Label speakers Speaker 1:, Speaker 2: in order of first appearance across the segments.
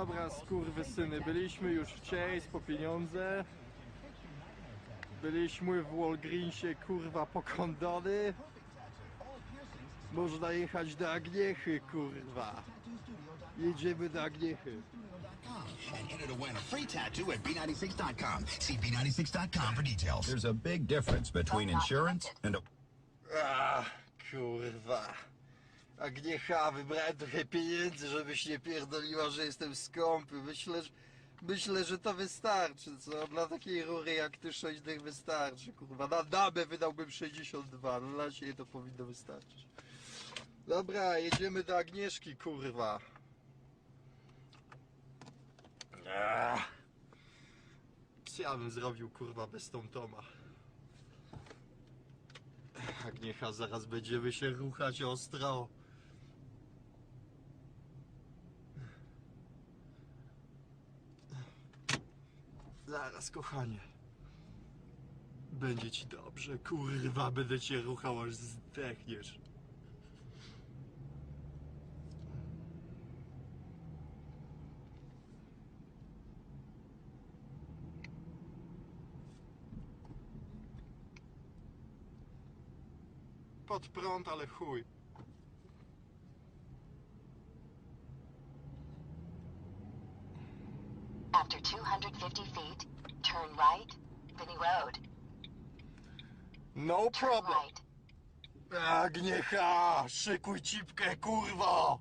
Speaker 1: Dobra, skurwysyny, byliśmy już w Chase po pieniądze. Byliśmy w Walgreensie, kurwa, po kondony. Można jechać do Agniechy, kurwa. Jedziemy do Agniechy.
Speaker 2: and enter to win a free tattoo at B96.com. See B96.com for details.
Speaker 3: There's a big difference between insurance and a.
Speaker 1: A, kurwa. Agniecha, wybrałem trochę pieniędzy, żebyś nie pierdoliła, że jestem skąpy. Myślę, że, myślę, że to wystarczy, co? Dla takiej rury jak ty 6 dych wystarczy, kurwa. Na damę wydałbym 62, no dla siebie to powinno wystarczyć. Dobra, jedziemy do Agnieszki, kurwa. Ach. Co ja bym zrobił, kurwa, bez Tom Toma? Agniecha, zaraz będziemy się ruchać ostro. Zaraz, kochanie. Będzie ci dobrze, kurwa, będę cię ruchał, aż zdechniesz. Pod prąd, ale chuj.
Speaker 4: After 250 feet, turn right, Vinny Road.
Speaker 1: No
Speaker 4: Turn
Speaker 1: problem.
Speaker 4: right.
Speaker 1: Agniecha, szykuj cipkę, kurwa!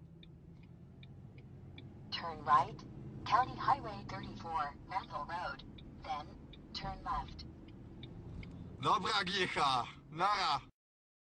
Speaker 4: Turn right, County Highway 34, Mathil Road. Then, turn left.
Speaker 1: Dobra, Agniecha, nara!